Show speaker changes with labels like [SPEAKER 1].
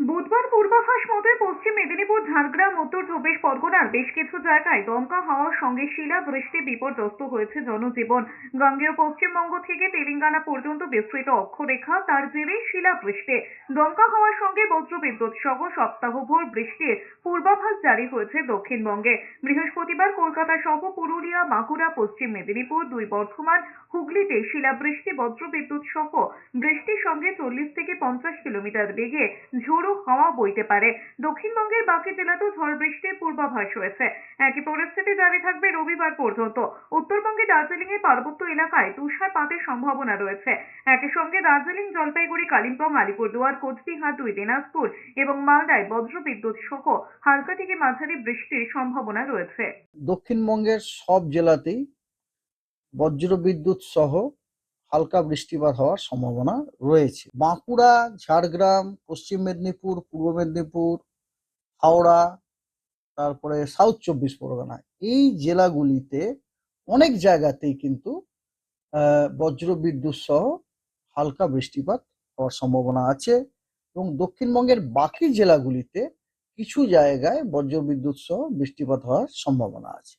[SPEAKER 1] বুধবার পূর্বাভাস মতে পশ্চিম ঝাড়গ্রাম, উত্তর চব্বিশ পরগনার বেশ কিছু জায়গায় দমকা হাওয়ার সঙ্গে শিলা বৃষ্টি বিপর্যস্ত হয়েছে জনজীবন। গাঙ্গেয় পশ্চিমবঙ্গ থেকে তেলেঙ্গানা পর্যন্ত বিস্তৃত অক্ষরেখা, তার জেরেই শিলা বৃষ্টি। দমকা হাওয়ার সঙ্গে বজ্রবিদ্যুৎ সহ সপ্তাহভর বৃষ্টির পূর্বাভাস জারি হয়েছে দক্ষিণবঙ্গে। বৃহস্পতিবার কলকাতা সহ পুরুলিয়া বাঁকুড়া পশ্চিম মেদিনীপুর, দুই বর্ধমান, হুগলিতে শিলাবৃষ্টি বজ্রবিদ্যুৎ সহ বৃষ্টির সঙ্গে চল্লিশ থেকে পঞ্চাশ কিলোমিটার বেগে ঝোড়ো হাওয়া বইতে পারে। দক্ষিণবঙ্গের বাকি জেলাতেও ঝড় বৃষ্টির পূর্বাভাস রয়েছে। একই পরিস্থিতি জারি থাকবে রবিবার পর্যন্ত। উত্তরবঙ্গে দার্জিলিং এর পার্বত্য এলাকায় তুষারপাতের সম্ভাবনা রয়েছে। একই সঙ্গে দার্জিলিং, জলপাইগুড়ি, কালিম্পং, আলিপুরদুয়ার, কোচবিহার, দুই দিনাজপুর এবং মালদায় বজ্রবিদ্যুৎ সহ হালকা থেকে মাঝারি বৃষ্টির সম্ভাবনা রয়েছে।
[SPEAKER 2] দক্ষিণবঙ্গের সব জেলাতেই বজ্র বিদ্যুৎ সহ হালকা বৃষ্টিপাত হওয়ার সম্ভাবনা রয়েছে। বাঁকুড়া, ঝাড়গ্রাম, পশ্চিম মেদিনীপুর, পূর্ব মেদিনীপুর হাওড়া, তারপরে সাউথ চব্বিশ পরগনা, এই জেলাগুলিতে অনেক জায়গাতেই কিন্তু বজ্র বিদ্যুৎ সহ হালকা বৃষ্টিপাত হওয়ার সম্ভাবনা আছে এবং দক্ষিণবঙ্গের বাকি জেলাগুলিতে কিছু জায়গায় বজ্র বিদ্যুৎ সহ বৃষ্টিপাত হওয়ার সম্ভাবনা আছে।